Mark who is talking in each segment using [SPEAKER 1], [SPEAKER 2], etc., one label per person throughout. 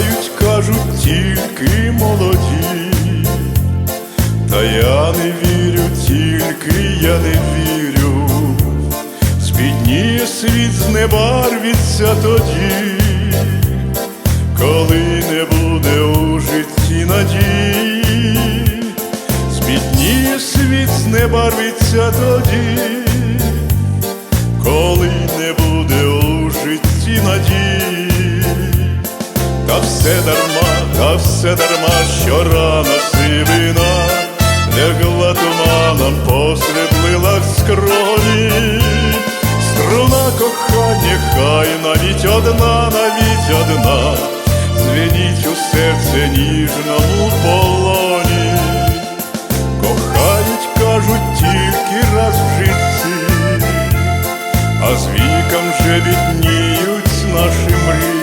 [SPEAKER 1] знають, кажуть тільки молоді, та я не вірю, тільки я не вірю, збідніє світ знебарвиться тоді, коли не буде у житті надії, збідніє світ знебарвіться тоді, коли не буде у житті надії все дарма, та все дарма, що рана сивина лягла туманом, посріблила в скроні. Струна кохання, хай навіть одна, навіть одна, звеніть у серце ніжному полоні. Кохають, кажуть, тільки раз в житті, а з віком вже відніють наші мрії,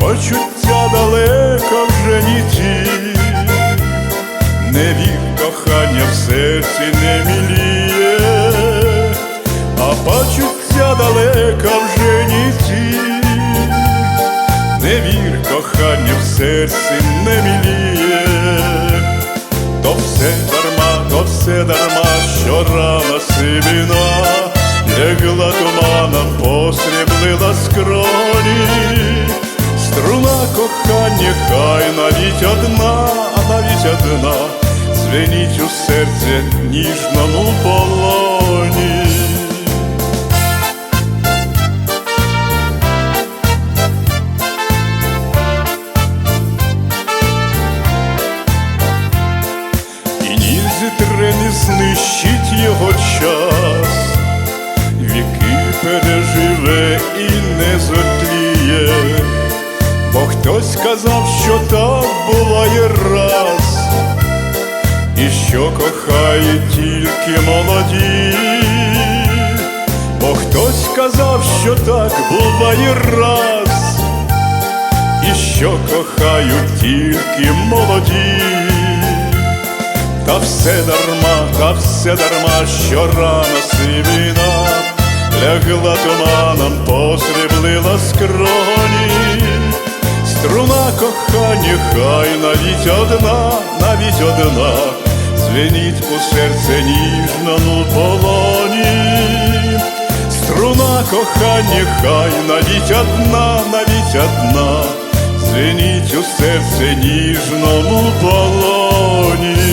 [SPEAKER 1] почуття далеко вже ні ті. Не вір, кохання в серці не міліє, а почуття далеко вже ні ті. Не вір, кохання в серці не міліє, то все дарма, то все дарма, що рана сивина лягла туманом, посріблила скроні. Струна кохання, хай навіть одна, а навіть одна, звеніть у серці ніжному полоні. І ні зітре не знищить його час, віки переживе і не бо хтось сказав, що так буває раз, і що кохає тільки молоді, бо хтось сказав, що так буває раз, і що кохають тільки молоді. Та все дарма, та все дарма, що рана сивина лягла туманом, посріблила скроні. Струна кохання, хай навіть одна, навіть одна, звеніть у серце ніжному полоні. Струна кохання, хай навіть одна, навіть одна, звеніть у серце ніжному полоні.